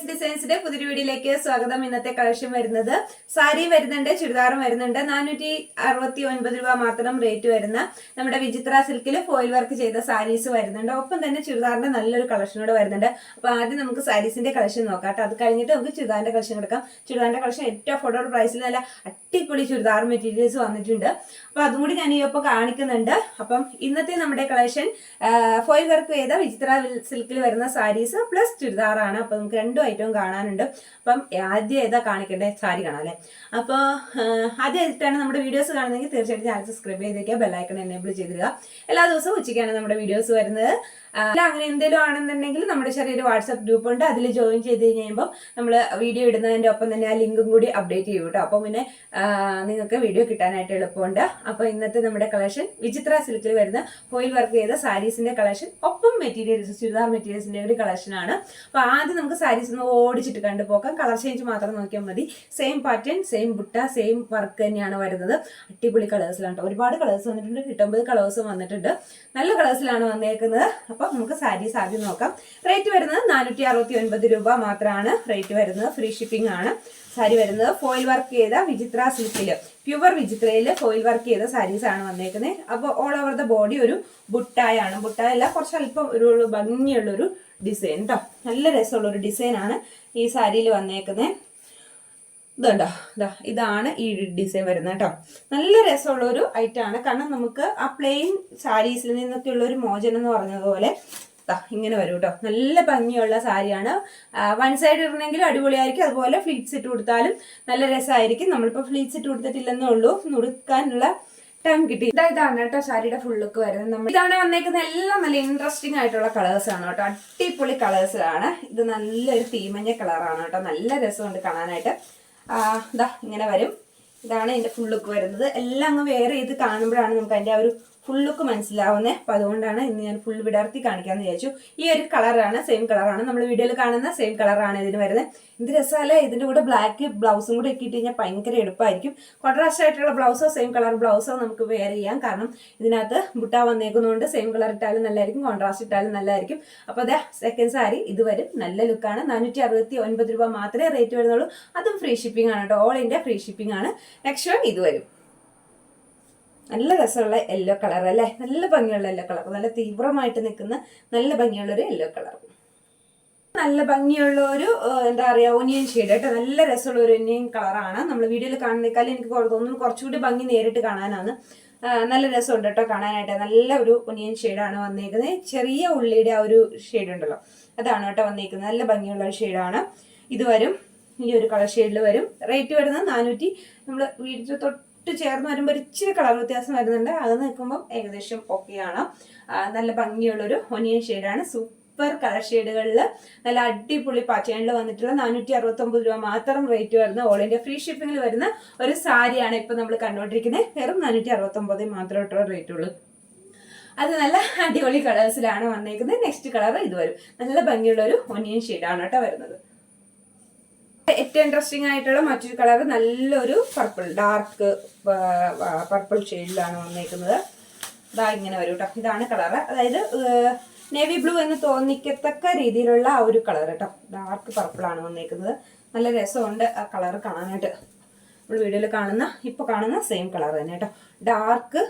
Friends ഡിസൈൻസിന്റെ പുതിയൊരു വീഡിയോയിലേക്ക് സ്വാഗതം. ഇന്നത്തെ കളക്ഷൻ വരുന്നത് സാരി വരുന്നുണ്ട് ചുരിദാറും വരുന്നുണ്ട്. നാനൂറ്റി അറുപത്തി ഒൻപത് രൂപ മാത്രം റേറ്റ് വരുന്ന നമ്മുടെ വിചിത്ര സിൽക്കിൽ ഫോയിൽ വർക്ക് ചെയ്ത സാരീസ് വരുന്നുണ്ട്. ഒപ്പം തന്നെ ചുരിദാറിന്റെ നല്ലൊരു കളക്ഷനോട് വരുന്നുണ്ട്. അപ്പൊ ആദ്യം നമുക്ക് സാരീസിന്റെ കളക്ഷൻ നോക്കാം അത് കഴിഞ്ഞിട്ട് നമുക്ക് ചുരിദാറിന്റെ കളക്ഷൻ എടുക്കാം. ചുരിദാറിന്റെ കളക്ഷൻ ഏറ്റവും അഫോർഡബിൾ പ്രൈസിൽ നല്ല അടിപൊളി ചുരിദാർ മെറ്റീരിയൽസ് വന്നിട്ടുണ്ട്. അപ്പൊ അതും കൂടി ഞാൻ ഈ ഒപ്പം കാണിക്കുന്നുണ്ട്. അപ്പം ഇന്നത്തെ നമ്മുടെ കളക്ഷൻ ഫോയിൽ വർക്ക് ചെയ്ത വിചിത്ര സിൽക്കിൽ വരുന്ന സാരീസ് പ്ലസ് ചുരിദാറാണ്. അപ്പൊ നമുക്ക് രണ്ടും ഐറ്റവും കാണാനുണ്ട്. അപ്പം ആദ്യം ഏതാ കാണിക്കേണ്ടത് സാരി കാണാം അല്ലേ? അപ്പോൾ ആദ്യമായിട്ടാണ് നമ്മുടെ വീഡിയോസ് കാണുന്നതെങ്കിൽ തീർച്ചയായിട്ടും ചാനൽ സബ്സ്ക്രൈബ് ചെയ്തേക്കുക ബെല്ലൈക്കൺ എനേബിൾ ചെയ്തിടുക. എല്ലാ ദിവസവും ഉച്ചയ്ക്കാണ് നമ്മുടെ വീഡിയോസ് വരുന്നത്. അല്ല അങ്ങനെ എന്തെങ്കിലും ആണെന്നുണ്ടെങ്കിൽ നമ്മുടെ ചെറിയൊരു വാട്സപ്പ് ഗ്രൂപ്പ് ഉണ്ട്. അതിൽ ജോയിൻ ചെയ്ത് കഴിയുമ്പോൾ നമ്മൾ വീഡിയോ ഇടുന്നതിന്റെ ഒപ്പം തന്നെ ആ ലിങ്കും കൂടി അപ്ഡേറ്റ് ചെയ്യും കേട്ടോ. അപ്പം പിന്നെ നിങ്ങൾക്ക് വീഡിയോ കിട്ടാനായിട്ട് എളുപ്പമുണ്ട്. അപ്പോൾ ഇന്നത്തെ നമ്മുടെ കളക്ഷൻ വിചിത്ര സിൽക്കിൽ വരുന്ന ഫോയിൽ വർക്ക് ചെയ്ത സാരീസിന്റെ കളക്ഷൻ ഒപ്പം മെറ്റീരിയൽസ് ചുരിദാർ മെറ്റീരിയൽസിന്റെ ഒരു കളക്ഷനാണ് അപ്പോൾ ആദ്യം നമുക്ക് സാരീസ് ഒന്ന് ഓടിച്ചിട്ട് കണ്ടുപോക്കാം കളർ ചേഞ്ച് മാത്രം നോക്കിയാൽ മതി. സെയിം പാറ്റേൺ സെയിം ബുട്ട സെയിം വർക്ക് തന്നെയാണ് വരുന്നത്. അടിപൊളി കളേഴ്സിലാണ് ഒരുപാട് കളേഴ്സ് വന്നിട്ടുണ്ട്. കിട്ടുമ്പോൾ കളേഴ്സ് വന്നിട്ടുണ്ട്. നല്ല കളേഴ്സിലാണ് വന്നേക്കുന്നത്. അപ്പോൾ നമുക്ക് സാരീസ് ആദ്യം നോക്കാം. റേറ്റ് വരുന്നത് നാനൂറ്റി അറുപത്തി ഒൻപത് രൂപ മാത്രമാണ് റേറ്റ് വരുന്നത്. ഫ്രീ ഷിപ്പിംഗ് ആണ്. സാരി വരുന്നത് ഫോയിൽ വർക്ക് ചെയ്ത വിചിത്ര സിൽക്കിൽ പ്യുവർ വിചിത്രയിൽ ഫോയിൽ വർക്ക് ചെയ്ത സാരീസ് ആണ് വന്നേക്കുന്നത് അപ്പോൾ ഓൾ ഓവർ ദ ബോഡി ഒരു ബുട്ടായാണ് ബുട്ടായല്ല കുറച്ച് അല്പം ഒരു ഭംഗിയുള്ളൊരു ഡിസൈൻ കേട്ടോ നല്ല രസമുള്ള ഒരു ഡിസൈനാണ് ഈ സാരിയിൽ വന്നേക്കുന്നത് ഇതുണ്ടോ? ഇതാ ഇതാണ് ഈ ഡിസൈൻ വരുന്നത് കേട്ടോ. നല്ല രസമുള്ള ഒരു ഐറ്റം ആണ്. കാരണം നമുക്ക് ആ പ്ലെയിൻ സാരീസിൽ നിന്നൊക്കെ ഉള്ള ഒരു മോചനം എന്ന് പറഞ്ഞതുപോലെ ഇങ്ങനെ വരും കേട്ടോ. നല്ല ഭംഗിയുള്ള സാരിയാണ് വൺ സൈഡ് ഇടണമെങ്കിലും അടിപൊളിയായിരിക്കും. അതുപോലെ ഫ്ലീറ്റ്സ് ഇട്ട് കൊടുത്താലും നല്ല രസമായിരിക്കും. നമ്മളിപ്പോൾ ഫ്ലീറ്റ്സ് ഇട്ട് കൊടുത്തിട്ടില്ലെന്നേ ഉള്ളൂ. നുറുക്കാനുള്ള ടൈം കിട്ടി. ഇതാ ഇതാണ് കേട്ടോ സാരിയുടെ ഫുൾ ലുക്ക് വരുന്നത്. നമ്മൾ ഇതാണ് വന്നേക്കുന്ന എല്ലാം നല്ല ഇൻട്രസ്റ്റിംഗ് ആയിട്ടുള്ള കളേഴ്സ് ആണ് കേട്ടോ. അടിപൊളി കളേഴ്സ് ആണ്. ഇത് നല്ലൊരു തീമഞ്ഞ കളറാണ് കേട്ടോ. നല്ല രസമുണ്ട് കാണാനായിട്ട്. ദാ ഇങ്ങനെ വരും. ഇതാണ് ഇതിന്റെ ഫുൾ ലുക്ക് വരുന്നത്. എല്ലാം അങ്ങ് വേറെ ചെയ്ത് കാണുമ്പോഴാണ് നമുക്ക് അതിന്റെ ആ ഒരു ഫുൾ ലുക്ക് മനസ്സിലാവുന്നത് അപ്പൊ അതുകൊണ്ടാണ് ഇന്ന് ഞാൻ ഫുൾ വിടർത്തി കാണിക്കാന്ന് വിചാരിച്ചു. ഈ ഒരു കളറാണ് സെയിം കളറാണ്. നമ്മൾ വീഡിയോയിൽ കാണുന്ന സെയിം കളറാണ് ഇതിന് വരുന്നത് എന്ത് രസമല്ല? ഇതിന്റെ കൂടെ ബ്ലാക്ക് ബ്ലൗസും കൂടെ ഇട്ടിട്ട് ഇട്ട് കഴിഞ്ഞാൽ ഭയങ്കര എളുപ്പമായിരിക്കും കോൺട്രാസ്റ്റ് ആയിട്ടുള്ള ബ്ലൗസോ സെയിം കളർ ബ്ലൗസോ നമുക്ക് വെയർ ചെയ്യാം. കാരണം ഇതിനകത്ത് ബുട്ട വന്നേക്കുന്നതുകൊണ്ട് സെയിം കളർ ഇട്ടാലും നല്ലതായിരിക്കും കോൺട്രാസ്റ്റ് ഇട്ടാലും നല്ലതായിരിക്കും അപ്പോൾ അതെ സെക്കൻഡ് സാരി ഇത് വരും. നല്ല ലുക്കാണ് നാനൂറ്റി അറുപത്തി ഒൻപത് രൂപ മാത്രമേ റേറ്റ് വരുന്നുള്ളൂ. അതും ഫ്രീ ഷിപ്പിംഗ് ആണ് കേട്ടോ. ഓൾ ഇന്ത്യ ഫ്രീ ഷിപ്പിംഗ് ആണ്. നെക്സ്റ്റ് വൺ ഇത് വരും. നല്ല രസമുള്ള യെല്ലോ കളർ അല്ലേ? നല്ല ഭംഗിയുള്ള യെല്ലോ കളർ നല്ല തീവ്രമായിട്ട് നിൽക്കുന്ന നല്ല ഭംഗിയുള്ള ഒരു യെല്ലോ കളർ നല്ല ഭംഗിയുള്ള ഒരു എന്താ പറയുക ഒനിയൻ ഷെയ്ഡ് കേട്ടോ. നല്ല രസമുള്ള ഒരു ഒനിയൻ കളറാണ് നമ്മൾ വീഡിയോയിൽ കാണുന്നേക്കാളും എനിക്ക് തോന്നുന്നു കുറച്ചുകൂടി ഭംഗി നേരിട്ട് കാണാനാണ്. നല്ല രസമുണ്ട് കേട്ടോ കാണാനായിട്ട്. നല്ല ഒരു ഒനിയൻ ഷെയ്ഡാണ് വന്നേക്കുന്നത്. ചെറിയ ഉള്ളിയുടെ ആ ഒരു ഷെയ്ഡ് ഉണ്ടല്ലോ. അതാണ് കേട്ടോ വന്നേക്കുന്നത്. നല്ല ഭംഗിയുള്ള ഒരു ഷെയ്ഡാണ് ഇത് വരും. ഈ ഒരു കളർ ഷെയ്ഡിൽ വരും. റേറ്റ് വരുന്നത് നാനൂറ്റി നമ്മൾ വീടിന് തൊട്ട് ചേർന്ന് വരുമ്പോൾ ഒരു ഇച്ചിരി കളർ വ്യത്യാസം വരുന്നുണ്ട്. അത് നിൽക്കുമ്പോൾ ഏകദേശം ഓക്കെയാണ് നല്ല ഭംഗിയുള്ളൊരു ഒനിയൻ ഷെയ്ഡാണ് സൂപ്പർ കളർ ഷെയ്ഡുകളിൽ നല്ല അടിപൊളി പാറ്റേണിൽ വന്നിട്ടുള്ള നാനൂറ്റി അറുപത്തൊമ്പത് രൂപ മാത്രം റേറ്റ് വരുന്ന ഓൾ ഇന്ത്യ ഫ്രീ ഷിപ്പിംഗിൽ വരുന്ന ഒരു സാരിയാണ് ഇപ്പം നമ്മൾ കണ്ടുകൊണ്ടിരിക്കുന്നത്. വെറും നാനൂറ്റി അറുപത്തൊമ്പത് മാത്രമായിട്ടുള്ള റേറ്റ് ഉള്ളൂ. അത് നല്ല അടിപൊളി കളേഴ്സിലാണ് വന്നേക്കുന്നത്. നെക്സ്റ്റ് കളർ ഇത് വരും നല്ല ഭംഗിയുള്ള ഒരു ഒനിയൻ ഷെയ്ഡാണ് കേട്ടോ വരുന്നത്. ഏറ്റവും ഇൻട്രസ്റ്റിംഗ് ആയിട്ടുള്ള മറ്റൊരു കളർ നല്ലൊരു പർപ്പിൾ ഡാർക്ക് പർപ്പിൾ ഷെയ്ഡിലാണ് വന്നേക്കുന്നത്. ഇതാ ഇങ്ങനെ വരും കേട്ടോ ഇതാണ് കളർ അതായത് നേവി ബ്ലൂ എന്ന് തോന്നിക്കത്തക്ക രീതിയിലുള്ള ആ ഒരു കളർ കേട്ടോ ഡാർക്ക് പർപ്പിളാണ് വന്നേക്കുന്നത്. നല്ല രസമുണ്ട് ആ കളർ കാണാനായിട്ട്. നമ്മൾ വീഡിയോയിൽ കാണുന്ന ഇപ്പോൾ കാണുന്ന സെയിം കളർ തന്നെ കേട്ടോ ഡാർക്ക്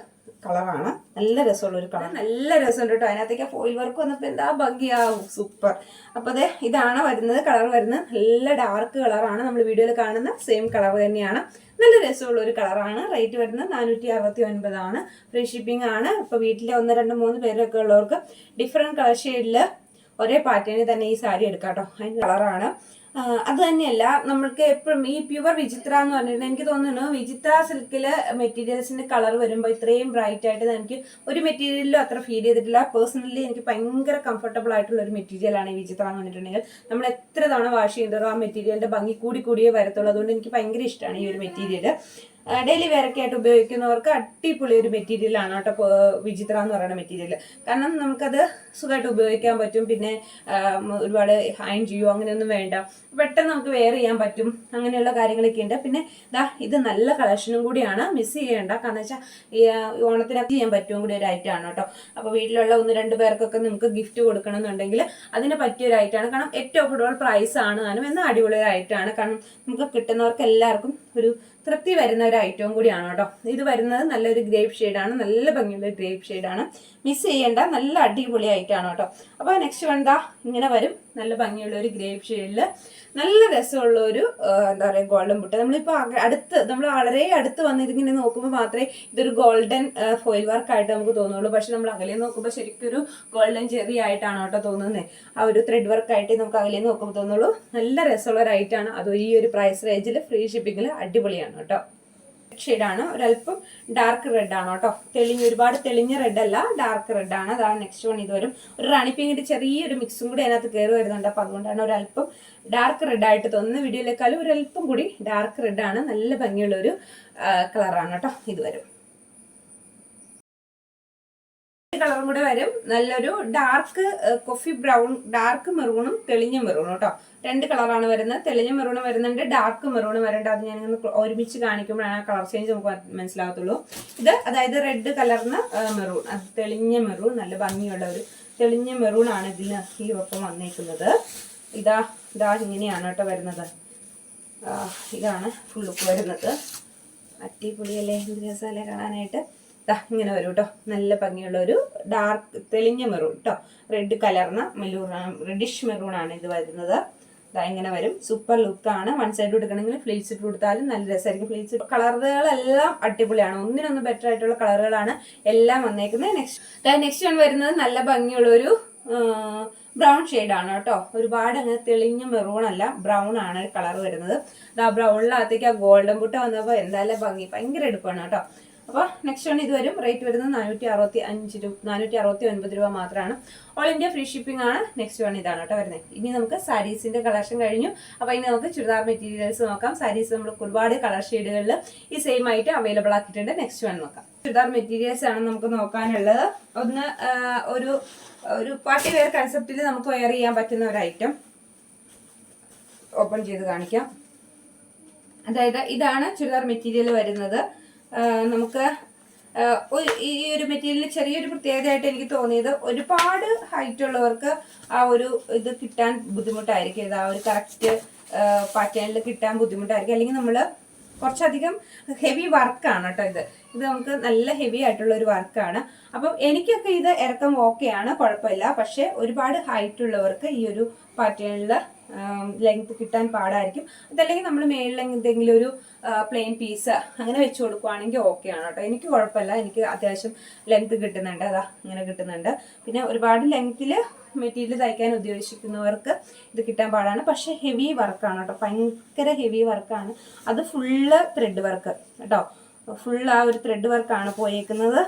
കളറാണ്. നല്ല രസമുള്ള ഒരു കളർ. നല്ല രസമുണ്ട് കേട്ടോ അതിനകത്തേക്ക് ഫോയിൽ വർക്ക് വന്നപ്പോൾ എന്താ ഭംഗിയാവും. സൂപ്പർ അപ്പോൾ അതെ ഇതാണ് വരുന്നത്. കളർ വരുന്നത് നല്ല ഡാർക്ക് കളറാണ് നമ്മൾ വീഡിയോയിൽ കാണുന്ന സെയിം കളർ തന്നെയാണ്. നല്ല രസമുള്ള ഒരു കളറാണ് റേറ്റ് വരുന്നത് നാനൂറ്റി അറുപത്തി ഒൻപതാണ് ഫ്രീ ഷിപ്പിംഗ് ആണ്. ഇപ്പോൾ വീട്ടിലെ ഒന്ന് രണ്ട് മൂന്ന് പേരൊക്കെ ഉള്ളവർക്ക് ഡിഫറെന്റ് കളർ ഷെയ്ഡിൽ ഒരേ പാറ്റേണിൽ തന്നെ ഈ സാരി എടുക്കാം കേട്ടോ അതിന്റെ കളറാണ് അത് തന്നെയല്ല നമ്മൾക്ക് എപ്പോഴും ഈ പ്യുവർ വിചിത്ര എന്ന് പറഞ്ഞിട്ട് എനിക്ക് തോന്നുന്നു വിചിത്ര സിൽക്കിൽ മെറ്റീരിയൽസിന്റെ കളർ വരുമ്പോൾ ഇത്രയും ബ്രൈറ്റ് ആയിട്ട് എനിക്ക് ഒരു മെറ്റീരിയലിലും അത്ര ഫീൽ ചെയ്തിട്ടില്ല. പേഴ്സണലി എനിക്ക് ഭയങ്കര കംഫർട്ടബിൾ ആയിട്ടുള്ള ഒരു മെറ്റീരിയലാണ് ഈ വിചിത്ര എന്ന് പറഞ്ഞിട്ടുണ്ടെങ്കിൽ. നമ്മൾ എത്ര തവണ വാഷ് ചെയ്തതോ ആ മെറ്റീരിയലിന്റെ ഭംഗി കൂടി കൂടിയേ വരത്തുള്ളൂ. അതുകൊണ്ട് എനിക്ക് ഭയങ്കര ഇഷ്ടമാണ് ഈ ഒരു മെറ്റീരിയൽ ഡെയിലി വെയറൊക്കെ ആയിട്ട് ഉപയോഗിക്കുന്നവർക്ക് അടിപൊളി ഒരു മെറ്റീരിയൽ ആണ് കേട്ടോ വിചിത്ര എന്ന് പറയുന്ന മെറ്റീരിയൽ കാരണം നമുക്കത് സുഖമായിട്ട് ഉപയോഗിക്കാൻ പറ്റും പിന്നെ ഒരുപാട് ഹൈൻ ചെയ്യുമോ അങ്ങനെയൊന്നും വേണ്ട. പെട്ടെന്ന് നമുക്ക് വെയർ ചെയ്യാൻ പറ്റും അങ്ങനെയുള്ള കാര്യങ്ങളൊക്കെ ഉണ്ട്. പിന്നെ ദാ ഇത് നല്ല കളക്ഷനും കൂടിയാണ്. മിസ് ചെയ്യേണ്ട. കാരണം വെച്ചാൽ ഈ ഓണത്തിനൊക്കെ ചെയ്യാൻ പറ്റും കൂടി ഒരു ഐറ്റം ആണ് കേട്ടോ. അപ്പോൾ വീട്ടിലുള്ള ഒന്ന് രണ്ട് പേർക്കൊക്കെ നമുക്ക് ഗിഫ്റ്റ് കൊടുക്കണം എന്നുണ്ടെങ്കിൽ അതിന് പറ്റിയൊരു ഐറ്റമാണ് കാരണം ഏറ്റവും കൂടുതൽ പ്രൈസ് ആണ്. താനും എന്നാൽ അടിപൊളി ഒരു ഐറ്റമാണ് കാരണം നമുക്ക് കിട്ടുന്നവർക്ക് എല്ലാവർക്കും ഒരു തൃപ്തി വരുന്ന ഒരു ഐറ്റവും കൂടിയാണ് കേട്ടോ. ഇത് വരുന്നത് നല്ലൊരു ഗ്രേപ്പ് ഷെയ്ഡാണ് നല്ല ഭംഗിയുള്ള ഗ്രേപ്പ് ഷെയ്ഡാണ് മിസ് ചെയ്യേണ്ട നല്ല അടിപൊളി ഐറ്റമാണ് കേട്ടോ. അപ്പോൾ നെക്സ്റ്റ് വേണ്ട ഇങ്ങനെ വരും. നല്ല ഭംഗിയുള്ള ഒരു ഗ്രേപ്പ് ഷെയ്ഡിൽ നല്ല രസമുള്ള ഒരു എന്താ പറയുക ഗോൾഡൻ ബുട്ട. നമ്മളിപ്പോൾ അടുത്ത് നമ്മൾ വളരെ അടുത്ത് വന്നിരിങ്ങനെ നോക്കുമ്പോൾ മാത്രമേ ഇതൊരു ഗോൾഡൻ ഫോയിൽ വർക്കായിട്ട് നമുക്ക് തോന്നുള്ളൂ. പക്ഷെ നമ്മൾ അകലെ നോക്കുമ്പോൾ ശരിക്കും ഒരു ഗോൾഡൻ ചെറി ആയിട്ടാണ് കേട്ടോ തോന്നുന്നത് ആ ഒരു ത്രെഡ് വർക്ക് നമുക്ക് അകലെ നോക്കുമ്പോൾ തോന്നുള്ളൂ. നല്ല രസമുള്ള ഒരു ഐറ്റാണ് അതോ ഈ ഒരു പ്രൈസ് റേഞ്ചിൽ ഫ്രീ ഷിപ്പിങ്ങിൽ അടിപൊളിയാണ് കേട്ടോ. ഷെയ്ഡാണ്. ഒരല്പം ഡാർക്ക് റെഡ് ആണ് കേട്ടോ. തെളിഞ്ഞ ഒരുപാട് തെളിഞ്ഞ റെഡ് അല്ല ഡാർക്ക് റെഡ് ആണ്. അതാണ് നെക്സ്റ്റ് വൺ ഇത് വരും. ഒരു റാണി പിങ്കിന്റെ ചെറിയൊരു മിക്സും കൂടി അതിനകത്ത് കയറി വരുന്നുണ്ട്. അപ്പൊ അതുകൊണ്ടാണ് ഒരല്പം ഡാർക്ക് റെഡ് ആയിട്ട് തോന്നുന്ന വീഡിയോയിലേക്കാളും ഒരല്പം കൂടി ഡാർക്ക് റെഡ് ആണ്. നല്ല ഭംഗിയുള്ള ഒരു കളറാണ് കേട്ടോ. ഇത് വരും. കളറും കൂടെ വരും. നല്ലൊരു ഡാർക്ക് കോഫി ബ്രൗൺ ഡാർക്ക് മെറൂണും തെളിഞ്ഞ മെറൂണും കേട്ടോ രണ്ട് കളറാണ് വരുന്നത്. തെളിഞ്ഞ മെറൂണും വരുന്നുണ്ട് ഡാർക്ക് മെറൂണും വരേണ്ട അത് ഞാൻ ഒരുമിച്ച് കാണിക്കുമ്പോഴാണ് ആ കളർ ചേഞ്ച് നമുക്ക് മനസ്സിലാകത്തുള്ളൂ. ഇത് അതായത് റെഡ് കളറിന് മെറൂൺ അത് തെളിഞ്ഞ മെറൂൺ നല്ല ഭംഗിയുള്ള ഒരു തെളിഞ്ഞ മെറൂൺ ആണ് ഇതിന് ഈ ഒപ്പം വന്നേക്കുന്നത്. ഇതാ ഇതാ ഇങ്ങനെയാണ് കേട്ടോ വരുന്നത്. ഇതാണ് ഫുൾ വരുന്നത്. അടിപൊളിയല്ലേ രസമല്ലേ കാണാനായിട്ട്. ഇങ്ങനെ വരും കേട്ടോ നല്ല ഭംഗിയുള്ള ഒരു ഡാർക്ക് തെളിഞ്ഞ മെറൂൺ കേട്ടോ റെഡ് കലർന്ന മെലൂൺ റെഡിഷ് മെറൂൺ ആണ് ഇത് വരുന്നത്. ദാ ഇങ്ങനെ വരും. സൂപ്പർ ലുക്കാണ് വൺ സൈഡ് കൊടുക്കണമെങ്കിൽ ഫ്ലീറ്റ്സ് ഇട്ട് കൊടുത്താലും നല്ല രസമായിരിക്കും. ഫ്ലീറ്റ്സ് കളറുകളെല്ലാം അടിപൊളിയാണ്. ഒന്നിനൊന്ന് ബെറ്റർ ആയിട്ടുള്ള കളറുകളാണ് എല്ലാം വന്നേക്കുന്നത്. നെക്സ്റ്റ് നെക്സ്റ്റ് വൺ വരുന്നത് നല്ല ഭംഗിയുള്ള ഒരു ബ്രൗൺ ആണ് കേട്ടോ ഒരുപാട് അങ്ങനെ തെളിഞ്ഞ മെറൂൺ അല്ല ബ്രൗൺ ആണ് കളർ വരുന്നത്. ആ ബ്രൗണിനകത്തേക്ക് ആ ഗോൾഡൻ ബുട്ട വന്നപ്പോൾ എന്തായാലും ഭംഗി. ഭയങ്കര എടുപ്പാണ് കേട്ടോ അപ്പോൾ നെക്സ്റ്റ് ആണ് ഇത് വരും. റേറ്റ് വരുന്നത് നാനൂറ്റി അറുപത്തി അഞ്ച് രൂപ നാനൂറ്റി അറുപത്തി ഒൻപത് രൂപ മാത്രമാണ്. ഓൾ ഇന്ത്യ ഫ്രീ ഷിപ്പിംഗ് ആണ്. നെക്സ്റ്റ് വൺ ഇതാണ് കേട്ടോ വരുന്നത് ഇനി നമുക്ക് സാരീസിന്റെ കളക്ഷൻ കഴിഞ്ഞു. അപ്പോൾ ഇനി നമുക്ക് ചുരിദാർ മെറ്റീരിയൽസ് നോക്കാം. സാരീസ് നമ്മൾ ഒരുപാട് കളർ ഷെയ്ഡുകളിൽ ഈ സെയിം ആയിട്ട് അവൈലബിൾ ആക്കിയിട്ടുണ്ട്. നെക്സ്റ്റ് വൺ നോക്കാം. ചുരിദാർ മെറ്റീരിയൽസ് ആണ് നമുക്ക് നോക്കാനുള്ളത്. ഒന്ന് ഒരു ഒരു പാർട്ടി വെയർ കൺസെപ്റ്റിൽ നമുക്ക് വെയർ ചെയ്യാൻ പറ്റുന്ന ഒരു ഐറ്റം ഓപ്പൺ ചെയ്ത് കാണിക്കാം. അതായത് ഇതാണ് ചുരിദാർ മെറ്റീരിയൽ വരുന്നത്. നമുക്ക് ഈ ഒരു മെറ്റീരിയൽ ചെറിയൊരു പ്രത്യേകതയായിട്ട് എനിക്ക് തോന്നിയത് ഒരുപാട് ഹൈറ്റ് ഉള്ളവർക്ക് ആ ഒരു ഇത് കിട്ടാൻ ബുദ്ധിമുട്ടായിരിക്കും. ഇത് ആ ഒരു കറക്റ്റ് പാറ്റേണിൽ കിട്ടാൻ ബുദ്ധിമുട്ടായിരിക്കും. അല്ലെങ്കിൽ നമ്മൾ കുറച്ചധികം ഹെവി വർക്കാണ് കേട്ടോ ഇത്. ഇത് നമുക്ക് നല്ല ഹെവി ആയിട്ടുള്ള ഒരു വർക്കാണ് അപ്പം എനിക്കൊക്കെ ഇത് ഇറക്കം ഓക്കെയാണ് കുഴപ്പമില്ല. പക്ഷേ ഒരുപാട് ഹൈറ്റ് ഉള്ളവർക്ക് ഈ ഒരു പാറ്റേണിൽ ലെങ്ത് കിട്ടാൻ പാടായിരിക്കും. അതല്ലെങ്കിൽ നമ്മൾ മേളിൽ എന്തെങ്കിലും ഒരു പ്ലെയിൻ പീസ് അങ്ങനെ വെച്ച് കൊടുക്കുവാണെങ്കിൽ ഓക്കെ ആണ് കേട്ടോ. എനിക്ക് കുഴപ്പമില്ല. എനിക്ക് അത്യാവശ്യം ലെങ്ത് കിട്ടുന്നുണ്ട്. അതാ ഇങ്ങനെ കിട്ടുന്നുണ്ട്. പിന്നെ ഒരുപാട് ലെങ്ത്തിൽ മെറ്റീരിയൽ തയ്ക്കാൻ ഉദ്ദേശിക്കുന്നവർക്ക് ഇത് കിട്ടാൻ പാടാണ്. പക്ഷേ ഹെവി വർക്കാണ് കേട്ടോ. ഭയങ്കര ഹെവി വർക്കാണ് അത് ഫുള്ള് ത്രെഡ് വർക്ക് കേട്ടോ. ഫുൾ ആ ഒരു ത്രെഡ് വർക്കാണ് പോയേക്കുന്നത്.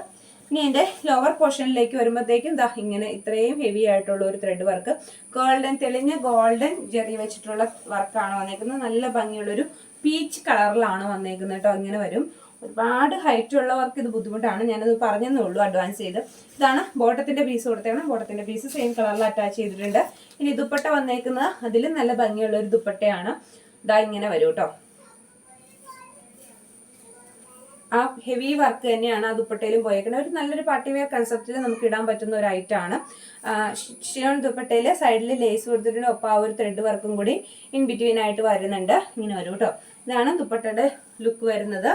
ഇനി എന്റെ ലോവർ പോർഷനിലേക്ക് വരുമ്പോഴത്തേക്കും ദാ ഇങ്ങനെ ഇത്രയും ഹെവി ആയിട്ടുള്ള ഒരു ത്രെഡ് വർക്ക് ഗോൾഡൻ തെളിഞ്ഞ ഗോൾഡൻ ജെറി വെച്ചിട്ടുള്ള വർക്കാണ് വന്നേക്കുന്നത്. നല്ല ഭംഗിയുള്ളൊരു പീച്ച് കളറിലാണ് വന്നേക്കുന്നത് കേട്ടോ. ഇങ്ങനെ വരും. ഒരുപാട് ഹൈറ്റ് ഉള്ളവർക്ക് ഇത് ബുദ്ധിമുട്ടാണ്. ഞാനത് പറഞ്ഞതേ ഉള്ളൂ അഡ്വാൻസ് ചെയ്ത്. ഇതാണ് ബോട്ടത്തിന്റെ പീസ് കൊടുത്തേക്കണം. ബോട്ടത്തിന്റെ പീസ് സെയിം കളറിൽ അറ്റാച്ച് ചെയ്തിട്ടുണ്ട്. ഇനി ദുപ്പട്ട വന്നേക്കുന്നത് അതിലും നല്ല ഭംഗിയുള്ള ഒരു ദുപ്പട്ടയാണ്. ഇതാ ഇങ്ങനെ വരും കേട്ടോ. ആ ഹെവി വർക്ക് തന്നെയാണ് ആ ദുപ്പട്ടയിലും പോയേക്കുന്നത് ഒരു നല്ലൊരു പാർട്ടി വെയർ കൺസെപ്റ്റിൽ നമുക്ക് ഇടാൻ പറ്റുന്ന ഒരു ഐറ്റമാണ് ഷിയോൺ ദുപ്പട്ടയിൽ സൈഡിൽ ലേസ് കൊടുത്തിട്ടുണ്ട്. ഒപ്പം ആ ഒരു ത്രെഡ് വർക്കും കൂടി ഇൻ ബിറ്റ്വീൻ ആയിട്ട് വരുന്നുണ്ട്. ഇങ്ങനെ വരും കേട്ടോ. ഇതാണ് ദുപ്പട്ടയുടെ ലുക്ക് വരുന്നത്.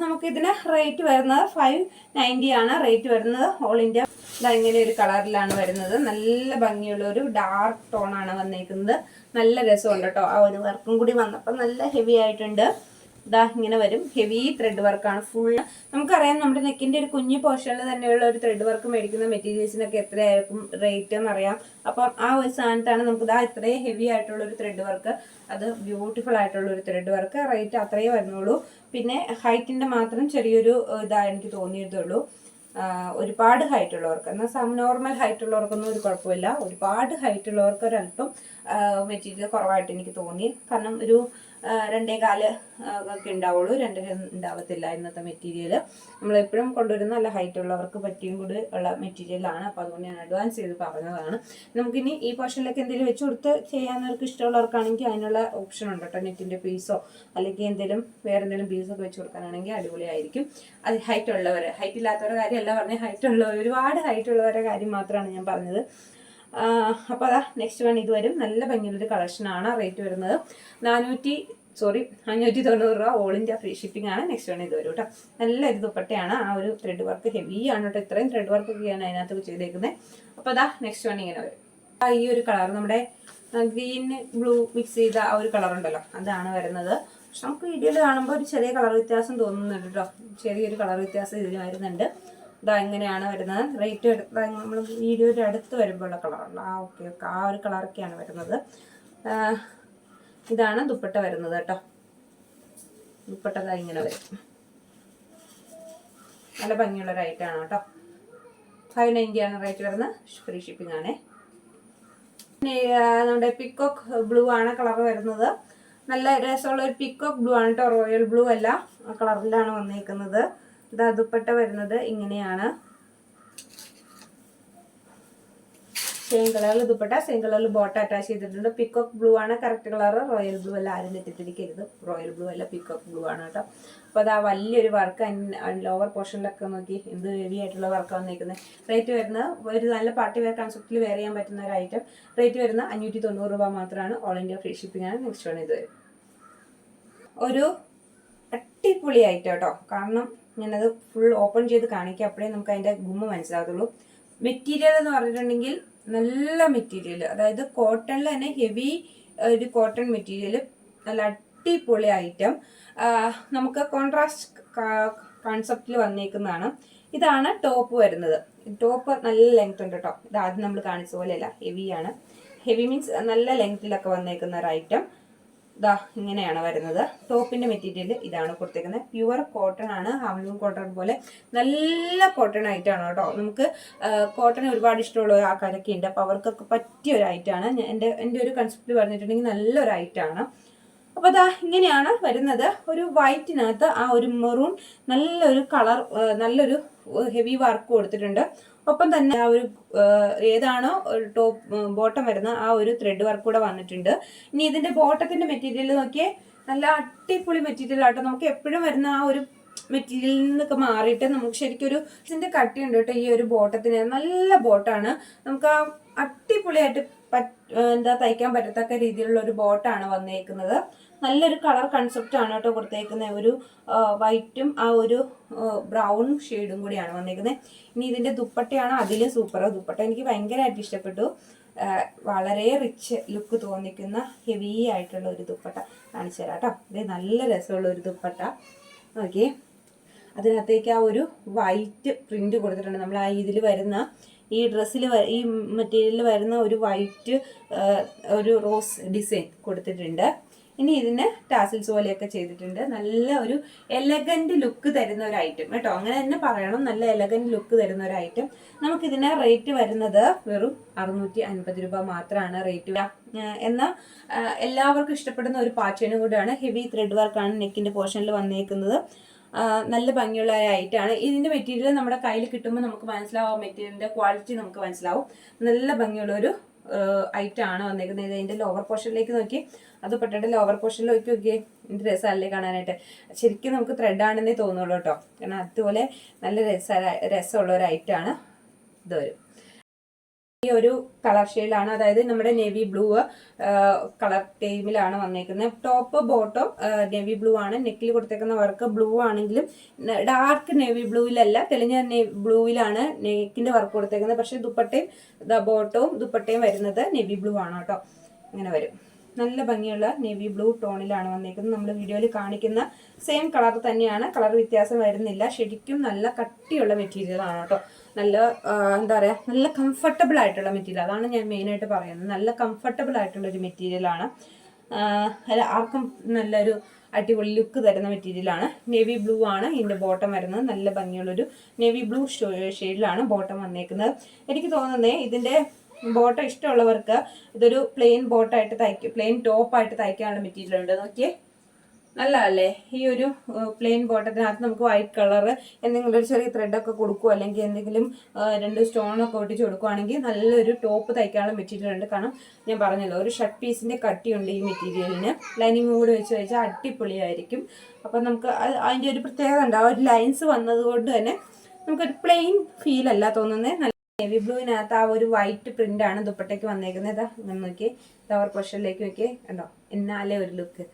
നമുക്ക് നമുക്കിതിന് റേറ്റ് വരുന്നത് ഫൈവ് നയന്റി ആണ്. റേറ്റ് വരുന്നത് ഓൾ ഇന്ത്യ ഇങ്ങനെ ഒരു കളറിലാണ് വരുന്നത്. നല്ല ഭംഗിയുള്ള ഒരു ഡാർക്ക് ടോണാണ് വന്നേക്കുന്നത്. നല്ല രസമുണ്ട് കേട്ടോ ആ ഒരു വർക്കും കൂടി വന്നപ്പോൾ നല്ല ഹെവി ആയിട്ടുണ്ട്. ഇതാ ഇങ്ങനെ വരും. ഹെവി ത്രെഡ് വർക്കാണ് ഫുൾ നമുക്കറിയാം നമ്മുടെ നെക്കിന്റെ ഒരു കുഞ്ഞു പോർഷനിൽ തന്നെയുള്ള ഒരു ത്രെഡ് വർക്ക് മേടിക്കുന്ന മെറ്റീരിയൽസിനൊക്കെ എത്രയായിരിക്കും റേറ്റ് എന്നറിയാം. അപ്പം ആ ഒരു സാധനത്താണ് നമുക്ക് ഇതാ ഇത്രയും ഹെവി ആയിട്ടുള്ള ഒരു ത്രെഡ് വർക്ക് അത് ബ്യൂട്ടിഫുൾ ആയിട്ടുള്ള ഒരു ത്രെഡ് വർക്ക് റേറ്റ് അത്രയേ വരുന്നുള്ളൂ. പിന്നെ ഹൈറ്റിന്റെ മാത്രം ചെറിയൊരു ഏഹ്, ഇതാ എനിക്ക് തോന്നിയതുള്ളൂ ഒരുപാട് ഹൈറ്റ് ഉള്ളവർക്ക്. എന്നാൽ സം നോർമൽ ഹൈറ്റ് ഉള്ളവർക്കൊന്നും ഒരു കുഴപ്പമില്ല. ഒരുപാട് ഹൈറ്റ് ഉള്ളവർക്ക് ഒരല്പം മെറ്റീരിയൽ കുറവായിട്ട് എനിക്ക് തോന്നി. കാരണം ഒരു രണ്ടേ കാൽ ഒക്കെ ഉണ്ടാവുള്ളൂ. രണ്ടര ഉണ്ടാവത്തില്ല ഇന്നത്തെ മെറ്റീരിയൽ നമ്മൾ എപ്പോഴും കൊണ്ടുവരുന്ന നല്ല ഹൈറ്റ് ഉള്ളവർക്ക് പറ്റിയും കൂടി ഉള്ള മെറ്റീരിയലാണ് അപ്പോൾ അതുകൊണ്ട് ഞാൻ അഡ്വാൻസ് ചെയ്ത് പറഞ്ഞതാണ്. നമുക്കിനി ഈ പോർഷനിലൊക്കെ എന്തെങ്കിലും വെച്ച് കൊടുത്ത് ചെയ്യാനവർക്ക് ഇഷ്ടമുള്ളവർക്കാണെങ്കിൽ അതിനുള്ള ഓപ്ഷൻ ഉണ്ട് കേട്ടോ. നെറ്റിന്റെ പീസോ അല്ലെങ്കിൽ എന്തെങ്കിലും വേറെ എന്തെങ്കിലും പീസൊക്കെ വെച്ച് കൊടുക്കാനാണെങ്കിൽ അടിപൊളിയായിരിക്കും. അത് ഹൈറ്റ് ഉള്ളവർ ഹൈറ്റ് ഇല്ലാത്തവരുടെ കാര്യമല്ല പറഞ്ഞാൽ ഹൈറ്റ് ഉള്ളവർ ഒരുപാട് ഹൈറ്റ് ഉള്ളവരുടെ കാര്യം മാത്രമാണ് ഞാൻ പറഞ്ഞത്. അപ്പോൾ അതാ നെക്സ്റ്റ് വൺ ഇത് വരും. നല്ല ഭംഗിയുള്ളൊരു കളക്ഷനാണ് റേറ്റ് വരുന്നത്. നാനൂറ്റി സോറി അഞ്ഞൂറ്റി തൊണ്ണൂറ് രൂപ ഓൾ ഇന്ത്യ ഫ്രീ ഷിപ്പിംഗ് ആണ്. നെക്സ്റ്റ് വൺ ഇത് വരും കേട്ടോ നല്ല ഒരു ദുപ്പട്ടയാണ്. ആ ഒരു ത്രെഡ് വർക്ക് ഹെവി ആണ് കേട്ടോ ഇത്രയും ത്രെഡ് വർക്ക് ഒക്കെയാണ് അതിനകത്ത് ചെയ്തേക്കുന്നത് അപ്പോൾ അതാ നെക്സ്റ്റ് വൺ ഇങ്ങനെ വരും. ഈ ഒരു കളർ നമ്മുടെ ഗ്രീൻ ബ്ലൂ മിക്സ് ചെയ്ത ആ ഒരു കളർ ഉണ്ടല്ലോ. അതാണ് വരുന്നത്. പക്ഷെ നമുക്ക് വീഡിയോയിൽ കാണുമ്പോൾ ഒരു ചെറിയ കളർ വ്യത്യാസം തോന്നുന്നുണ്ട് കേട്ടോ ചെറിയൊരു കളർ വ്യത്യാസം ഇതിന് വരുന്നുണ്ട്. ഇതാ ഇങ്ങനെയാണ് വരുന്നത്. റേറ്റ് നമ്മൾ വീഡിയോയുടെ അടുത്ത് വരുമ്പോഴുള്ള കളറുള്ള ആ ഓക്കെ ഓക്കെ ആ ഒരു കളറൊക്കെയാണ് വരുന്നത്. ഇതാണ് ദുപ്പട്ട വരുന്നത് കേട്ടോ. ദുപ്പട്ട ഇങ്ങനെ വരും. നല്ല ഭംഗിയുള്ള റൈറ്റാണ് കേട്ടോ. ഫൈവ് നയന്റി ആണ് റേറ്റ് വരുന്നത്. ഫ്രീ ഷിപ്പിംഗ് ആണേ. പിന്നെ നമ്മുടെ പിക്കോക്ക് ബ്ലൂ ആണ് കളർ വരുന്നത്. നല്ല രസമുള്ള ഒരു പിക്കോക്ക് ബ്ലൂ ആണ് കേട്ടോ. റോയൽ ബ്ലൂ അല്ല. ആ കളറിലാണ് വന്നേക്കുന്നത്. ഇതാ ദുപ്പട്ട വരുന്നത് ഇങ്ങനെയാണ്. സെയിം കളറിൽ ദുപ്പട്ട സെയിം കളറിൽ ബോട്ട അറ്റാച്ച് ചെയ്തിട്ടുണ്ട്. പിക്കോക്ക് ബ്ലൂ ആണ് കറക്റ്റ് കളർ റോയൽ ബ്ലൂ അല്ല ആരും തെറ്റിദ്ധരിക്കരുത്. റോയൽ ബ്ലൂ അല്ല പിക്കോക്ക് ബ്ലൂ ആണ് കേട്ടോ. അപ്പോൾ അത് ആ വലിയൊരു വർക്ക് ലോവർ പോർഷനിലൊക്കെ നോക്കി എന്ത് ഹെവി ആയിട്ടുള്ള വർക്ക് വന്നിരിക്കുന്നത് റേറ്റ് വരുന്നത് ഒരു നല്ല പാർട്ടി വെയർ കൺസെപ്റ്റിൽ വെയർ ചെയ്യാൻ പറ്റുന്ന ഒരു ഐറ്റം റേറ്റ് വരുന്നത് അഞ്ഞൂറ്റി തൊണ്ണൂറ് രൂപ മാത്രമാണ് ഓൾ ഇന്ത്യ ഫ്രീ ഷിപ്പിംഗ് ആണ്. നെക്സ്റ്റ് വൺ ഇത് ഒരു അടിപൊളി ഐറ്റം കേട്ടോ. കാരണം ഞാനത് ഫുൾ ഓപ്പൺ ചെയ്ത് കാണിക്കുക അപ്പോഴേ നമുക്ക് അതിന്റെ ഗുമ്മ മനസ്സിലാകത്തുള്ളൂ. മെറ്റീരിയൽ എന്ന് പറഞ്ഞിട്ടുണ്ടെങ്കിൽ നല്ല മെറ്റീരിയൽ അതായത് കോട്ടണിൽ തന്നെ ഹെവി ഒരു കോട്ടൺ മെറ്റീരിയൽ നല്ല അടിപൊളി ഐറ്റം നമുക്ക് കോൺട്രാസ്റ്റ് കോൺസെപ്റ്റിൽ വന്നേക്കുന്നതാണ്. ഇതാണ് ടോപ്പ് വരുന്നത്. ടോപ്പ് നല്ല ലെങ്ത് ഉണ്ട് കേട്ടോ ഇത് ആദ്യം നമ്മൾ കാണിച്ച പോലെയല്ല ഹെവിയാണ് ഹെവി മീൻസ് നല്ല ലെങ്ത്തിലൊക്കെ വന്നേക്കുന്ന ഒരു ഐറ്റം ദാ ഇങ്ങനെയാണ് വരുന്നത്. ടോപ്പിന്റെ മെറ്റീരിയൽ ഇതാണ് കൊടുത്തേക്കുന്നത്. പ്യുവർ കോട്ടൺ ആണ്. ഹാംലൂം കോട്ടൺ പോലെ നല്ല കോട്ടൺ ആയിട്ടാണ് കേട്ടോ. നമുക്ക് കോട്ടൺ ഒരുപാട് ഇഷ്ടമുള്ള ആൾക്കാരൊക്കെ ഉണ്ട്. അപ്പോൾ അവർക്കൊക്കെ പറ്റിയ ഒരു ഐറ്റാണ് എന്റെ എന്റെ ഒരു കൺസെപ്റ്റ് പറഞ്ഞിട്ടുണ്ടെങ്കിൽ നല്ലൊരു ഐറ്റാണ് അപ്പോൾ അതാ ഇങ്ങനെയാണ് വരുന്നത്. ഒരു വൈറ്റിനകത്ത് ആ ഒരു മെറൂൺ നല്ലൊരു കളർ നല്ലൊരു ഹെവി വർക്ക് കൊടുത്തിട്ടുണ്ട്. ഒപ്പം തന്നെ ആ ഒരു ഏതാണോ ടോപ്പ് ബോട്ടം വരുന്ന ആ ഒരു ത്രെഡ് വർക്ക് കൂടെ വന്നിട്ടുണ്ട്. ഇനി ഇതിന്റെ ബോട്ടത്തിന്റെ മെറ്റീരിയൽ നോക്കിയേ നല്ല അടിപൊളി മെറ്റീരിയൽ ആട്ടോ. നമുക്ക് എപ്പോഴും വരുന്ന ആ ഒരു മെറ്റീരിയലിൽ നിന്നൊക്കെ മാറിയിട്ട് നമുക്ക് ശരിക്കും ഒരു കട്ടി ഉണ്ട് കേട്ടോ ഈ ഒരു ബോട്ടത്തിന്. നല്ല ബോട്ടാണ്. നമുക്ക് ആ അടിപൊളിയായിട്ട് എന്താ തയ്ക്കാൻ പറ്റത്തക്ക രീതിയിലുള്ള ഒരു ബോട്ടാണ് വന്നേക്കുന്നത്. നല്ലൊരു കളർ കൺസെപ്റ്റ് ആണ് കേട്ടോ കൊടുത്തേക്കുന്നത് ഒരു വൈറ്റും ആ ഒരു ബ്രൗൺ ഷെയ്ഡും കൂടിയാണ് വന്നേക്കുന്നത് ഇനി ഇതിന്റെ ദുപ്പട്ടയാണ് അതിലും സൂപ്പർ ദുപ്പട്ട എനിക്ക് ഭയങ്കരമായിട്ട് ഇഷ്ടപ്പെട്ടു. വളരെ റിച്ച് ലുക്ക് തോന്നിക്കുന്ന ഹെവി ആയിട്ടുള്ള ഒരു ദുപ്പട്ട കാണിച്ചു തരാം കേട്ടോ. ഇത് നല്ല രസമുള്ള ഒരു ദുപ്പട്ട. ഓക്കെ അതിനകത്തേക്ക് ആ ഒരു വൈറ്റ് പ്രിന്റ് കൊടുത്തിട്ടുണ്ട്. നമ്മൾ ആ ഇതിൽ വരുന്ന ഈ ഡ്രസ്സിൽ ഈ മെറ്റീരിയലിൽ വരുന്ന ഒരു വൈറ്റ് ഒരു റോസ് ഡിസൈൻ കൊടുത്തിട്ടുണ്ട്. ഇനി ഇതിന് ടാസിൽസ് പോലെയൊക്കെ ചെയ്തിട്ടുണ്ട്. നല്ല ഒരു എലഗന്റ് ലുക്ക് തരുന്ന ഒരു ഐറ്റം കേട്ടോ അങ്ങനെ തന്നെ പറയണം. നല്ല എലഗന്റ് ലുക്ക് തരുന്ന ഒരു ഐറ്റം നമുക്കിതിന് റേറ്റ് വരുന്നത് വെറും അറുന്നൂറ്റി അൻപത് രൂപ മാത്രമാണ് റേറ്റ് എന്നാൽ എല്ലാവർക്കും ഇഷ്ടപ്പെടുന്ന ഒരു പാറ്റേണും കൂടെയാണ് ഹെവി ത്രെഡ് വർക്കാണ് നെക്കിന്റെ പോർഷനിൽ വന്നേക്കുന്നത്. നല്ല ഭംഗിയുള്ള ഒരു ഇതിന്റെ മെറ്റീരിയൽ നമ്മുടെ കയ്യിൽ കിട്ടുമ്പോൾ നമുക്ക് മനസ്സിലാവും മെറ്റീരിയലിന്റെ ക്വാളിറ്റി നമുക്ക് മനസ്സിലാവും. നല്ല ഭംഗിയുള്ള ഒരു ആണ് വന്നേക്കുന്നത്. ഇതിന്റെ ലോവർ പോർഷനിലേക്ക് നോക്കി. അത് പെട്ടിട്ട് ലോവർ പോർഷനിലേക്ക് നോക്കിയേ. എന്ത് രസമല്ലേ കാണാനായിട്ട്. ശരിക്കും നമുക്ക് ത്രെഡ് ആണെന്നേ തോന്നുള്ളൂ കേട്ടോ. കാരണം അതുപോലെ നല്ല രസ രസമുള്ള ഒരു ഐറ്റാണ് ഇത് വരും ഈ ഒരു കളർ ഷെയ്ഡിലാണ് അതായത് നമ്മുടെ നേവി ബ്ലൂ കളർ ടൈമിലാണ് വന്നേക്കുന്നത്. ടോപ്പ് ബോട്ടം നേവി ബ്ലൂ ആണ്. നെക്കിൽ കൊടുത്തേക്കുന്ന വർക്ക് ബ്ലൂ ആണെങ്കിലും ഡാർക്ക് നേവി ബ്ലൂവിലല്ല തെളിഞ്ഞ ബ്ലൂവിലാണ് നെക്കിന്റെ വർക്ക് കൊടുത്തേക്കുന്നത്. പക്ഷെ ദുപ്പട്ടയും ബോട്ടവും ദുപ്പട്ടയും വരുന്നത് നേവി ബ്ലൂ ആണ് കേട്ടോ ഇങ്ങനെ വരും. നല്ല ഭംഗിയുള്ള നേവി ബ്ലൂ ടോണിലാണ് വന്നേക്കുന്നത്. നമ്മൾ വീഡിയോയിൽ കാണിക്കുന്ന സെയിം കളർ തന്നെയാണ്. കളർ വ്യത്യാസം വരുന്നില്ല. ശരിക്കും നല്ല കട്ടിയുള്ള മെറ്റീരിയലാണ് കേട്ടോ നല്ല എന്താ പറയുക നല്ല കംഫർട്ടബിൾ ആയിട്ടുള്ള മെറ്റീരിയൽ അതാണ് ഞാൻ മെയിനായിട്ട് പറയുന്നത്. നല്ല കംഫർട്ടബിൾ ആയിട്ടുള്ള ഒരു അല്ല ആർക്കും നല്ലൊരു അടിപൊളി ലുക്ക് തരുന്ന മെറ്റീരിയലാണ് നേവി ബ്ലൂ ആണ് ഇതിന്റെ ബോട്ടം വരുന്നത്. നല്ല ഭംഗിയുള്ളൊരു നേവി ബ്ലൂ ഷെയ്ഡിലാണ് ബോട്ടം വന്നേക്കുന്നത്. എനിക്ക് തോന്നുന്നത് ഇതിന്റെ ബോട്ടം ഇഷ്ടമുള്ളവർക്ക് ഇതൊരു പ്ലെയിൻ ബോട്ടായിട്ട് തയ്ക്കും പ്ലെയിൻ ടോപ്പായിട്ട് തയ്ക്കാനുള്ള മെറ്റീരിയൽ ഉണ്ട്. നോക്കിയേ. നല്ലതല്ലേ? ഈ ഒരു പ്ലെയിൻ ബോട്ടത്തിനകത്ത് നമുക്ക് വൈറ്റ് കളർ എന്തെങ്കിലും ഒരു ചെറിയ ത്രെഡൊക്കെ കൊടുക്കുക അല്ലെങ്കിൽ എന്തെങ്കിലും രണ്ട് സ്റ്റോണൊക്കെ ഒട്ടിച്ച് കൊടുക്കുവാണെങ്കിൽ നല്ലൊരു ടോപ്പ് തയ്ക്കാനുള്ള മെറ്റീരിയൽ ഉണ്ട്. കാരണം ഞാൻ പറഞ്ഞല്ലോ ഒരു ഷർട്ട് പീസിന്റെ കട്ടിയുണ്ട് ഈ മെറ്റീരിയലിന് ലൈനിങ് കൂടെ വെച്ച് വെച്ചാൽ അടിപൊളിയായിരിക്കും. അപ്പം നമുക്ക് അത് അതിന്റെ ഒരു പ്രത്യേകത ഉണ്ട്. ആ ഒരു ലൈൻസ് വന്നതുകൊണ്ട് തന്നെ നമുക്കൊരു പ്ലെയിൻ ഫീലല്ല തോന്നുന്നത് നേവി ബ്ലൂവിനകത്ത് ആ ഒരു വൈറ്റ് പ്രിന്റ് ആണ് ദുപ്പട്ടയ്ക്ക് വന്നേക്കുന്നത്. ഇതാ ഇങ്ങനെ നോക്കി. ഫ്ലവർ പൊഷനിലേക്ക് നോക്കി. കണ്ടോ? എന്നാലേ ഒരു ലുക്ക്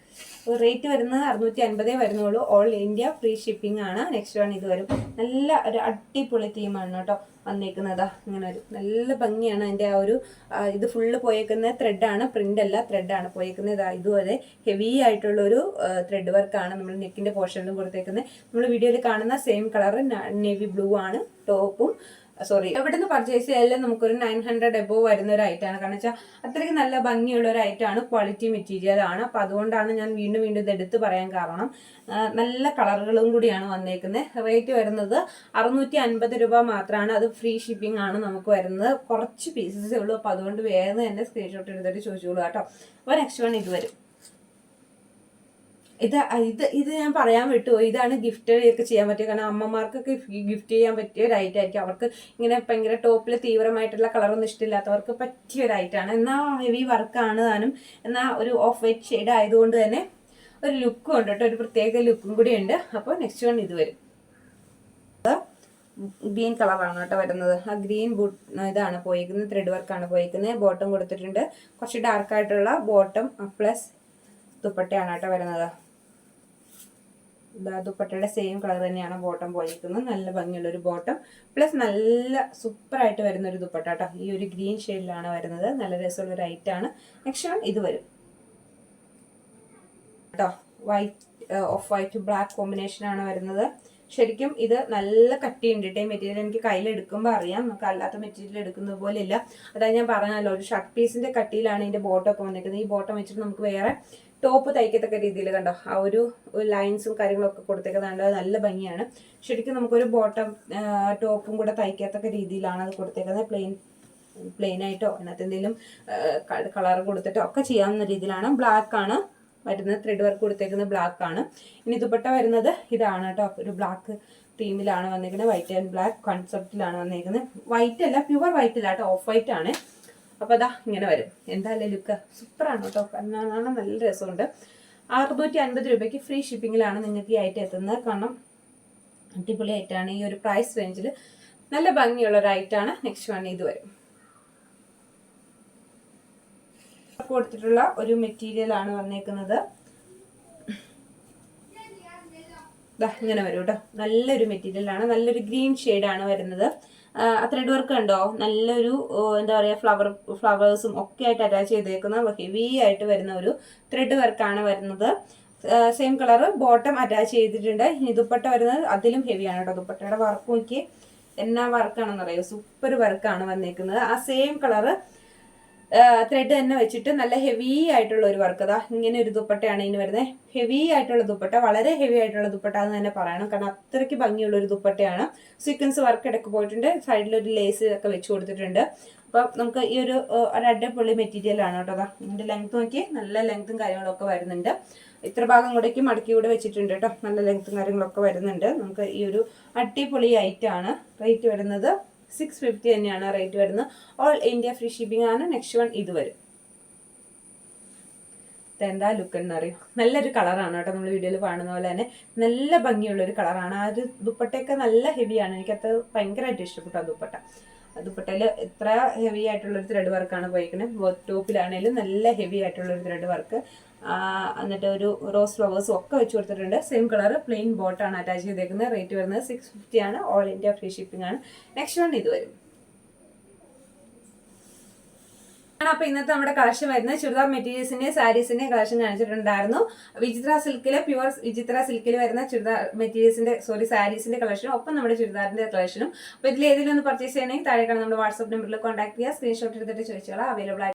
റേറ്റ് വരുന്നത് അറുന്നൂറ്റി അൻപതേ വരുന്നുള്ളൂ. ഓൾ ഇന്ത്യ ഫ്രീ ഷിപ്പിംഗ് ആണ്. നെക്സ്റ്റ് വൺ ഇത് വരും. നല്ല ഒരു അടിപൊളി തീമാണ് കേട്ടോ വന്നേക്കുന്നതാ. ഇങ്ങനെ ഒരു നല്ല ഭംഗിയാണ് അതിന്റെ ആ ഒരു ഇത് ഫുള്ള് പോയേക്കുന്ന ത്രെഡാണ് പ്രിന്റ് അല്ല ത്രെഡാണ് പോയേക്കുന്നത്. ഇതാ ഇതുവരെ ഹെവി ആയിട്ടുള്ള ഒരു ത്രെഡ് വർക്കാണ് നമ്മൾ നെക്കിന്റെ പോർഷനിലും കൊടുത്തേക്കുന്നത്. നമ്മൾ വീഡിയോയിൽ കാണുന്ന സെയിം കളർ നേവി ബ്ലൂ ആണ്. ടോപ്പും സോറി എവിടെ നിന്ന് പർച്ചേസ് ചെയ്താലും നമുക്കൊരു നയൻ ഹൺഡ്രഡ് എബോ വരുന്ന ഒരു ഐറ്റം ആണ്. കാരണം വെച്ചാൽ അത്രയ്ക്ക് നല്ല ഭംഗിയുള്ള ഒരു ഐറ്റം ആണ് ക്വാളിറ്റി മെറ്റീരിയൽ ആണ്. അപ്പൊ അതുകൊണ്ടാണ് ഞാൻ വീണ്ടും വീണ്ടും ഇത് എടുത്ത് പറയാൻ കാരണം നല്ല കളറുകളും കൂടിയാണ് വന്നേക്കുന്നത് റേറ്റ് വരുന്നത് അറുന്നൂറ്റി അൻപത് രൂപ മാത്രമാണ് അത് ഫ്രീ ഷിപ്പിംഗ് ആണ് നമുക്ക് വരുന്നത്. കുറച്ച് പീസസ് ഉള്ളൂ. അപ്പൊ അതുകൊണ്ട് വേഗം തന്നെ സ്ക്രീൻഷോട്ട് എടുത്തിട്ട് ചോദിച്ചോളൂ കേട്ടോ. അപ്പോൾ നെക്സ്റ്റ് വൺ ഇത് വരും. ഇത് ഇത് ഇത് ഞാൻ പറയാൻ വിട്ടു. ഇതാണ് ഗിഫ്റ്റ് ഒക്കെ ചെയ്യാൻ പറ്റിയത് കാരണം അമ്മമാർക്കൊക്കെ ഗിഫ്റ്റ് ചെയ്യാൻ പറ്റിയ ഒരു ഐറ്റം ആയിരിക്കും. അവർക്ക് ഇങ്ങനെ ഭയങ്കര ടോപ്പിൽ തീവ്രമായിട്ടുള്ള കളറൊന്നും ഇഷ്ടമില്ലാത്തവർക്ക് പറ്റിയ ഒരു ഐറ്റാണ് എന്നാൽ ഹെവി വർക്കാണ് താനും എന്നാൽ ഒരു ഓഫ് വൈറ്റ് ഷെയ്ഡ് ആയതുകൊണ്ട് തന്നെ ഒരു ലുക്കും ഉണ്ട് കേട്ടോ. ഒരു പ്രത്യേക ലുക്കും കൂടി ഉണ്ട്. അപ്പോൾ നെക്സ്റ്റ് വൺ ഇത് വരും. ഗ്രീൻ കളറാണ് കേട്ടോ വരുന്നത്. ആ ഗ്രീൻ ബൂട്ട് ഇതാണ് പോയിരിക്കുന്നത് ത്രെഡ് വർക്കാണ് പോയിരിക്കുന്നത് ബോട്ടം കൊടുത്തിട്ടുണ്ട്. കുറച്ച് ഡാർക്കായിട്ടുള്ള ബോട്ടം പ്ലസ് ദുപ്പട്ടയാണ് കേട്ടോ വരുന്നത്. ദുപ്പട്ടയുടെ സെയിം കളർ തന്നെയാണ് ബോട്ടം പോയിരിക്കുന്നത്. നല്ല ഭംഗിയുള്ളൊരു ബോട്ടം പ്ലസ് നല്ല സൂപ്പറായിട്ട് വരുന്ന ഒരു ദുപ്പട്ട കേട്ടോ ഈ ഒരു ഗ്രീൻ ഷെയ്ഡിലാണ് വരുന്നത്. നല്ല രസമുള്ള ഒരു ഐറ്റം ആണ്. നെക്സ്റ്റ് വൺ ഇത് വരും. കേട്ടോ white off white black combination ആണ് വരുന്നത്. ശരിക്കും ഇത് നല്ല കട്ടിയുണ്ട് കേട്ടോ മെറ്റീരിയൽ എനിക്ക് കയ്യിലെടുക്കുമ്പോൾ അറിയാം. നമുക്ക് അല്ലാത്ത മെറ്റീരിയൽ എടുക്കുന്നത് പോലെ ഇല്ല അതായത് ഞാൻ പറഞ്ഞല്ലോ ഒരു ഷർട്ട് പീസിന്റെ കട്ടിയിലാണ് ഇതിന്റെ ബോട്ടം ഒക്കെ വന്നിരിക്കുന്നത്. ഈ ബോട്ടം വെച്ചിട്ട് നമുക്ക് വേറെ ടോപ്പ് തയ്ക്കത്തക്ക രീതിയിൽ കണ്ടോ? ആ ഒരു ലൈൻസും കാര്യങ്ങളൊക്കെ കൊടുത്തേക്കുന്നത് നല്ല ഭംഗിയാണ്. ശരിക്കും നമുക്കൊരു ബോട്ടം ടോപ്പും കൂടെ തയ്ക്കത്തക്ക രീതിയിലാണ് അത് കൊടുത്തേക്കുന്നത്. പ്ലെയിൻ പ്ലെയിൻ ആയിട്ടോ അതിനകത്ത് എന്തെങ്കിലും കളർ കൊടുത്തിട്ടോ ഒക്കെ ചെയ്യാവുന്ന രീതിയിലാണ്. ബ്ലാക്ക് ആണ് വരുന്നത്. ത്രെഡ് വർക്ക് കൊടുത്തേക്കുന്നത് ബ്ലാക്ക് ആണ്. ഇനി ദുപ്പട്ട വരുന്നത് ഇതാണ് കേട്ടോ. ഒരു ബ്ലാക്ക് തീമിലാണ് വന്നിരിക്കുന്നത് വൈറ്റ് ആൻഡ് ബ്ലാക്ക് കൺസെപ്റ്റിലാണ് വന്നിരിക്കുന്നത് വൈറ്റ് അല്ല പ്യുവർ വൈറ്റ് അല്ല കേട്ടോ. ഓഫ് വൈറ്റ് ആണ്. അപ്പോൾ അതാ ഇങ്ങനെ വരും. എന്തായാലും ലുക്ക്? സൂപ്പറാണ് കേട്ടോ. കണ്ണാണ് നല്ല രസമുണ്ട്. അറുന്നൂറ്റി അൻപത് രൂപയ്ക്ക് ഫ്രീ ഷിപ്പിങ്ങിലാണ് നിങ്ങൾക്ക് ഈ ഐറ്റം എത്തുന്നത്. കാരണം അടിപൊളി ഐറ്റാണ് ഈ ഒരു പ്രൈസ് റേഞ്ചിൽ നല്ല ഭംഗിയുള്ള ഒരു ഐറ്റാണ് നെക്സ്റ്റ് വൺ ഇത് വരും. കൊടുത്തിട്ടുള്ള ഒരു മെറ്റീരിയൽ ആണ് വന്നേക്കുന്നത്. ഇങ്ങനെ വരും കേട്ടോ. നല്ലൊരു മെറ്റീരിയൽ ആണ്. നല്ലൊരു ഗ്രീൻ ആണ് വരുന്നത്. ത്രെഡ് വർക്ക് കണ്ടോ? നല്ലൊരു എന്താ പറയുക ഫ്ലവർ ഫ്ലവേഴ്സും ഒക്കെ ആയിട്ട് അറ്റാച്ച് ചെയ്തേക്കുന്ന ഹെവി ആയിട്ട് വരുന്ന ഒരു ത്രെഡ് വർക്കാണ് വരുന്നത്. സെയിം കളർ ബോട്ടം അറ്റാച്ച് ചെയ്തിട്ടുണ്ട്. ഇനി ദുപ്പട്ട വരുന്നത് അതിലും ഹെവിയാണ് കേട്ടോ. ദുപ്പട്ടയുടെ വർക്ക് നോക്കി എന്നാ വർക്കാണെന്ന് അറിയോ സൂപ്പർ വർക്കാണ് വന്നേക്കുന്നത്. ആ സെയിം കളറ് ത്രെഡ് തന്നെ വെച്ചിട്ട് നല്ല ഹെവി ആയിട്ടുള്ള ഒരു വർക്ക് അതാ ഇങ്ങനെ ഒരു ദുപ്പട്ടയാണ് ഇതിന് വരുന്നത് ഹെവി ആയിട്ടുള്ള ദുപ്പട്ട വളരെ ഹെവി ആയിട്ടുള്ള ദുപ്പട്ട എന്ന് തന്നെ പറയണം. കാരണം അത്രയ്ക്ക് ഭംഗിയുള്ള ഒരു ദുപ്പട്ടയാണ്. സീക്വൻസ് വർക്ക് ഇടയ്ക്ക് പോയിട്ടുണ്ട്. സൈഡിൽ ഒരു ലേസ് ഒക്കെ വെച്ച് കൊടുത്തിട്ടുണ്ട്. അപ്പം നമുക്ക് ഈ ഒരു ഒരു അടിപൊളി മെറ്റീരിയൽ ആണ് കേട്ടോ. അതാ ഇതിന്റെ ലെങ്ത് നോക്കി. നല്ല ലെങ്ത്തും കാര്യങ്ങളൊക്കെ വരുന്നുണ്ട്. ഇത്ര ഭാഗം കൂടേക്ക് മടക്കി കൂടെ വെച്ചിട്ടുണ്ട് കേട്ടോ. നല്ല ലെങ്ത്തും കാര്യങ്ങളൊക്കെ വരുന്നുണ്ട്. നമുക്ക് ഈ ഒരു അടിപൊളി ഐറ്റം ആണ്. റേറ്റ് വരുന്നത് സിക്സ് ഫിഫ്റ്റി തന്നെയാണ് റേറ്റ് വരുന്നത്. ഓൾ ഇന്ത്യ ഫ്രീ ഷിപ്പിംഗ് ആണ്. നെക്സ്റ്റ് വൺ ഇത് വരും. എന്താ ലുക്ക് എന്നറിയോ നല്ലൊരു കളറാണ് കേട്ടോ നമ്മൾ വീഡിയോയിൽ കാണുന്ന പോലെ തന്നെ. നല്ല ഭംഗിയുള്ള ഒരു കളറാണ് ആ ഒരു ദുപ്പട്ടയൊക്കെ നല്ല ഹെവിയാണ് എനിക്കത് ഭയങ്കരമായിട്ട് ഇഷ്ടപ്പെട്ടു ആ ദുപ്പട്ട. ദുപ്പട്ടയിൽ എത്ര ഹെവി ആയിട്ടുള്ള ഒരു ത്രെഡ് വർക്കാണ് പോയിരിക്കുന്നത് ടോപ്പിലാണെങ്കിലും നല്ല ഹെവി ആയിട്ടുള്ള ഒരു ത്രെഡ് വർക്ക് എന്നിട്ട് ഒരു റോസ് ഫ്ലവേഴ്സും ഒക്കെ വെച്ച് കൊടുത്തിട്ടുണ്ട്. സെയിം കളർ പ്ലെയിൻ ബോട്ടാണ് അറ്റാച്ച് ചെയ്തേക്കുന്നത്. റേറ്റ് വരുന്നത് സിക്സ് ഫിഫ്റ്റി ആണ്. ഓൾ ഇന്ത്യ ഫ്രീ ഷിപ്പിംഗ് ആണ്. നെക്സ്റ്റ് വൺ ഇത് വരും. അപ്പൊ ഇന്നത്തെ നമ്മുടെ കളക്ഷൻ വരുന്നത്. ചുരിദാർ മെറ്റീരിയൽസിന്റെ സാരീസിന്റെ കളക്ഷൻ കാണിച്ചിട്ടുണ്ടായിരുന്നു. വിചിത്ര സിൽക്കിലെ പ്യുവർ വിചിത്ര സിൽക്കിൽ വരുന്ന ചുരിദാർ മെറ്റീരിയൽസിന്റെ സോറി സാരീസിന്റെ കളക്ഷനും ഒപ്പം നമ്മുടെ ചുരിദാറിന്റെ കളക്ഷനും അപ്പൊ ഇതിൽ ഏതെങ്കിലും ഒന്ന് പർച്ചേസ് ചെയ്യണമെങ്കിൽ താഴെ കാണുന്ന നമ്മുടെ വാട്സ്ആപ്പ് നമ്പറിൽ കോൺടാക്ട് ചെയ്യുക. സ്ക്രീൻഷോട്ട് എടുത്തിട്ട് ചോദിച്ചോളാം അവൈലബിൾ